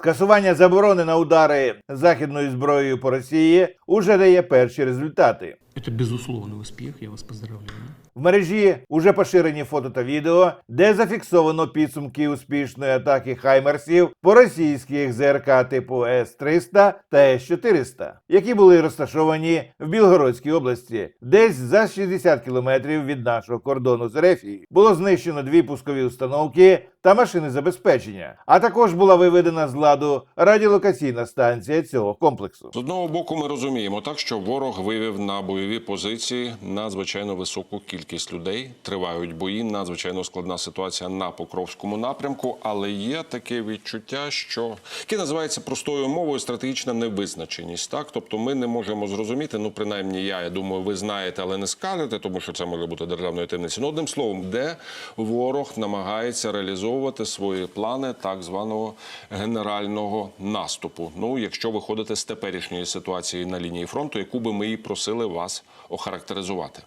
Скасування заборони на удари західною зброєю по Росії уже дає перші результати. Це безусловний успіх. я вас поздравляю. В мережі уже поширені фото та відео, де зафіксовано підсумки успішної атаки хаймерсів по російських ЗРК типу С-300 та С-400, які були розташовані в Білгородській області, десь за 60 кілометрів від нашого кордону з Рефії. Було знищено дві пускові установки та машини забезпечення, а також була виведена з ладу радіолокаційна станція цього комплексу. З одного боку, ми розуміємо так, що ворог вивів на бойові позиції надзвичайно високу кількість людей. Тривають бої, надзвичайно складна ситуація на Покровському напрямку. Але є таке відчуття, що яке називається простою мовою стратегічна невизначеність. Так, тобто, ми не можемо зрозуміти. Ну, принаймні, я, я думаю, ви знаєте, але не скажете, тому що це може бути державною таємницею. Ну, одним словом, де ворог намагається реалізовувати свої плани так званого генерального наступу. Ну, якщо виходити з теперішньої ситуації на лінії фронту, яку би ми і просили вас охарактеризувати.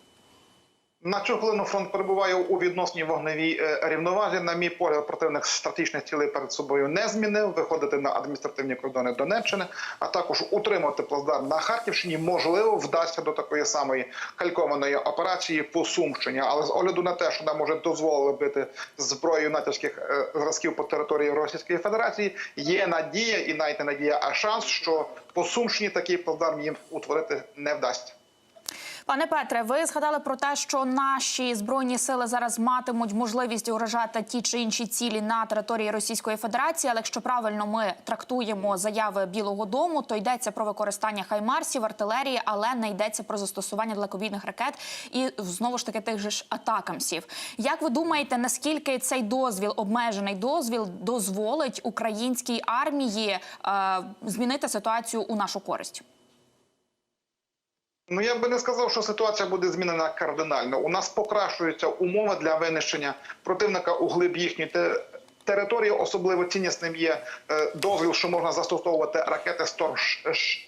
На цю хвилину фронт перебуває у відносній вогневій е, рівновазі. На мій погляд, противник стратегічних цілей перед собою не змінив. Виходити на адміністративні кордони Донеччини, а також утримувати плацдарм на Харківщині. Можливо, вдасться до такої самої калькованої операції по Сумщині. Але з огляду на те, що нам може дозволили бити зброєю натівських е, зразків по території Російської Федерації, є надія і навіть не надія, а шанс, що по Сумщині такий плацдарм їм утворити не вдасться. Пане Петре, ви згадали про те, що наші збройні сили зараз матимуть можливість уражати ті чи інші цілі на території Російської Федерації. Але якщо правильно ми трактуємо заяви Білого Дому, то йдеться про використання хаймарсів, артилерії, але не йдеться про застосування далекобійних ракет і знову ж таки тих же ж атакамсів. Як ви думаєте, наскільки цей дозвіл, обмежений дозвіл, дозволить українській армії е, змінити ситуацію у нашу користь? Ну я би не сказав, що ситуація буде змінена кардинально. У нас покращуються умови для винищення противника у глиб їхньої території. Особливо ціннісним є е, дозвіл, що можна застосовувати ракети Storm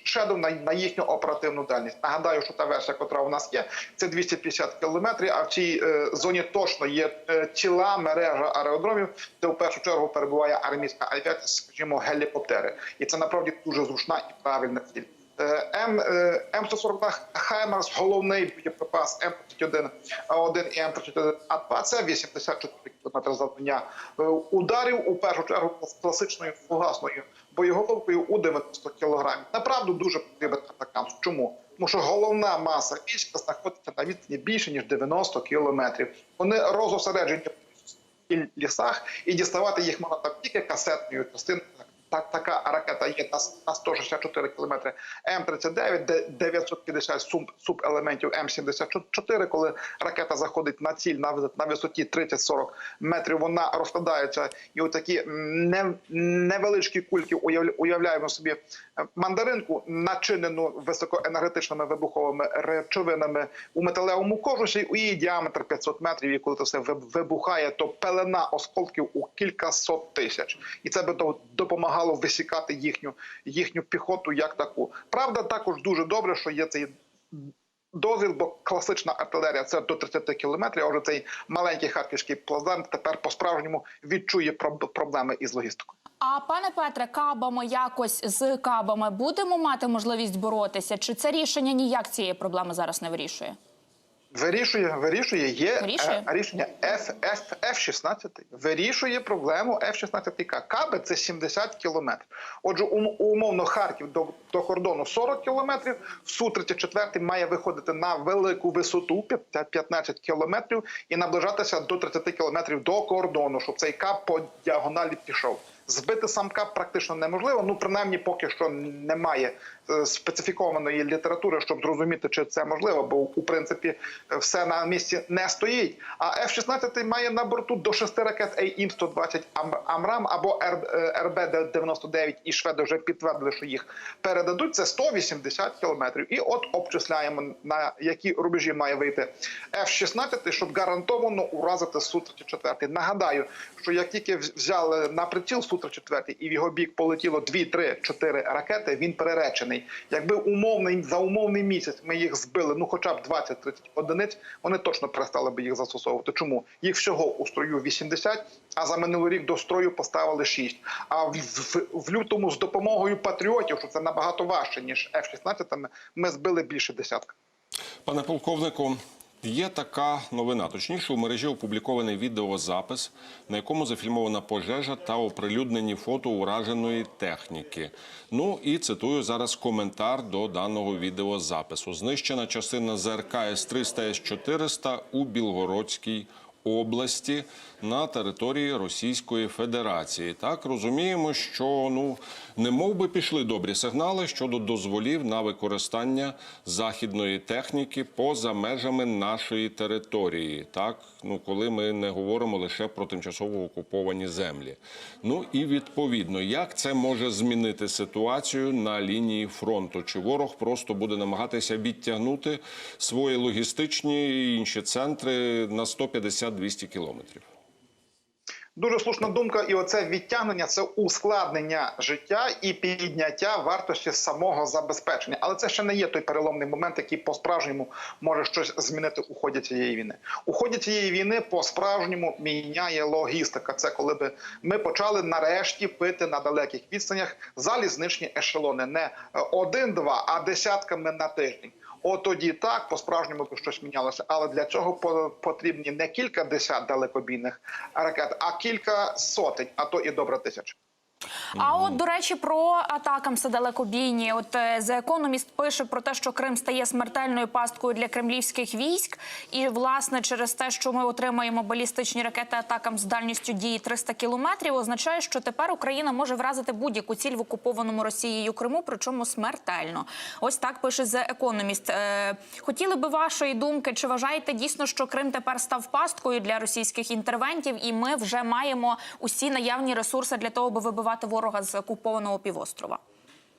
Shadow на, їхню оперативну дальність. Нагадаю, що та версія, яка у нас є, це 250 кілометрів. А в цій е, зоні точно є е, ціла мережа аеродромів, де в першу чергу перебуває армійська авіація, скажімо, гелікоптери, і це направді дуже зручна і правильна ціль. Е, М е, М142 Хаймерс, головний боєприпас М31 А1 і М31 А2 – це 84 км завдання е, ударів у першу чергу класичною фугасною боєголовкою у 90 кг. Направду дуже потрібен атакам. Чому? Тому що головна маса війська знаходиться на відстані більше ніж 90 кілометрів. Вони розосереджені в лісах, і діставати їх можна тільки касетною частиною. Так, така ракета є на, на 164 кілометри М-39, де 950 суб, субелементів М-74. Коли ракета заходить на ціль на, на висоті 30-40 метрів, вона розкладається. І отакі не, невеличкі кульки уявля- уявляємо собі е, мандаринку, начинену високоенергетичними вибуховими речовинами у металевому кожусі. У її діаметр 500 метрів. І коли це все виб- вибухає, то пелена осколків у кількасот тисяч. І це би до- допомагало висікати їхню, їхню піхоту як таку. Правда, також дуже добре, що є цей дозвіл, бо класична артилерія це до 30 кілометрів. А вже цей маленький харківський плацдарм тепер по-справжньому відчує проб- проблеми із логістикою. А пане Петре, кабами якось з кабами будемо мати можливість боротися? Чи це рішення ніяк цієї проблеми зараз не вирішує? Вирішує, вирішує, є Вирішує? е, рішення F, F, F-16. Вирішує проблему F-16К. Каби це 70 кілометрів. Отже, ум- умовно Харків до, до кордону 40 кілометрів. Су-34 має виходити на велику висоту п'ят- 15 кілометрів і наближатися до 30 кілометрів до кордону, щоб цей кап по діагоналі пішов. Збити сам кап практично неможливо. Ну принаймні, поки що немає специфікованої літератури, щоб зрозуміти, чи це можливо, бо у принципі е, все на місці не стоїть. А F-16 має на борту до шести ракет AIM-120 Амрам або РБД-99, і шведи вже підтвердили, що їх передадуть. Це 180 кілометрів. І от обчисляємо на які рубежі має вийти F-16, щоб гарантовано уразити Су-34. Нагадаю, що як тільки взяли на приціл Су Су-34 і в його бік полетіло 2, 3, 4 ракети, він переречений. Якби умовний за умовний місяць ми їх збили, ну хоча б 20-30 одиниць, вони точно перестали би їх застосовувати. Чому їх всього у строю 80, а за минулий рік до строю поставили 6. А в, в, в лютому з допомогою патріотів, що це набагато важче ніж F-16, ми, ми збили більше десятка. Пане полковнику, є така новина. Точніше, у мережі опублікований відеозапис, на якому зафільмована пожежа та оприлюднені фото ураженої техніки. Ну і цитую зараз коментар до даного відеозапису. Знищена частина ЗРК С-300 С-400 у Білгородській області на території Російської Федерації. Так розуміємо, що ну не мов би пішли добрі сигнали щодо дозволів на використання західної техніки поза межами нашої території. Так, ну коли ми не говоримо лише про тимчасово окуповані землі. Ну і відповідно, як це може змінити ситуацію на лінії фронту? Чи ворог просто буде намагатися відтягнути свої логістичні і інші центри на 150-200 кілометрів? Дуже слушна думка, і оце відтягнення це ускладнення життя і підняття вартості самого забезпечення. Але це ще не є той переломний момент, який по справжньому може щось змінити у ході цієї війни. У ході цієї війни по справжньому міняє логістика. Це коли би ми почали нарешті пити на далеких відстанях залізничні ешелони, не один-два, а десятками на тиждень. От тоді так по справжньому щось мінялося, але для цього по- потрібні не кілька десят далекобійних ракет, а кілька сотень, а то і добре тисяч. А от до речі, про атакамси далекобійні. От е, The Economist пише про те, що Крим стає смертельною пасткою для кремлівських військ, і власне через те, що ми отримаємо балістичні ракети атакам з дальністю дії 300 кілометрів, означає, що тепер Україна може вразити будь-яку ціль в окупованому Росією Криму, причому смертельно. Ось так пише The Economist. Е, Хотіли би вашої думки, чи вважаєте дійсно, що Крим тепер став пасткою для російських інтервентів, і ми вже маємо усі наявні ресурси для того, аби вибивати ворога з окупованого півострова?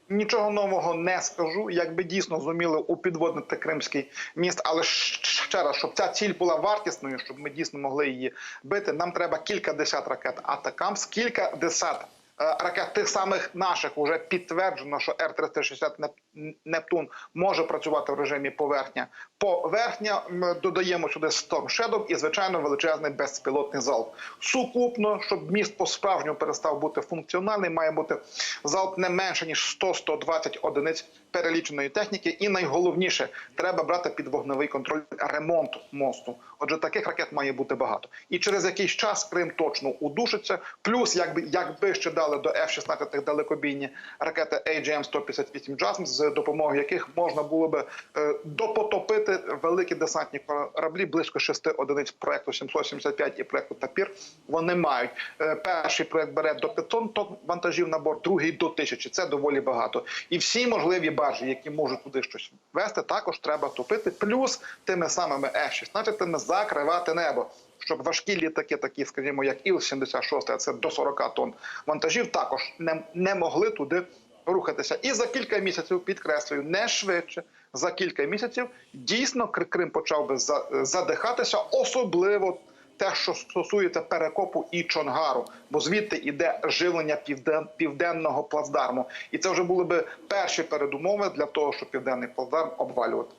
Нічого нового не скажу, якби дійсно зуміли упідводнити кримський міст. Але ще раз, щоб ця ціль була вартісною, щоб ми дійсно могли її бити. Нам треба кілька десят ракет Атакамс, кілька десят ракет тих самих наших. Уже підтверджено, що Р-360 «Неп- Нептун може працювати в режимі поверхня. Поверхня додаємо сюди Storm Shadow і звичайно величезний безпілотний залп. Сукупно, щоб міст по справжньому перестав бути функціональний, має бути залп не менше ніж 100-120 одиниць переліченої техніки. І найголовніше, треба брати під вогневий контроль ремонт мосту. Отже, таких ракет має бути багато. І через якийсь час Крим точно удушиться. Плюс, якби якби ще дали до F-16 далекобійні ракети AGM-158 JASM, з допомогою яких можна було би е, допотопити великі десантні кораблі близько шести одиниць проекту 775 і проекту Тапір. Вони мають Е, перший проект бере до 500 тонн вантажів на борт, другий до 1000. Це доволі багато. І всі можливі баржі, які можуть туди щось вести, також треба топити. Плюс тими самими F-16 закривати небо. Щоб важкі літаки, такі, скажімо, як Іл-76, а це до 40 тонн вантажів, також не, не могли туди рухатися. І за кілька місяців, підкреслюю, не швидше, за кілька місяців дійсно Крим почав би за- задихатися, особливо те, що стосується перекопу і Чонгару, бо звідти йде живлення півден, південного плацдарму. І це вже були би перші передумови для того, щоб південний плацдарм обвалювати.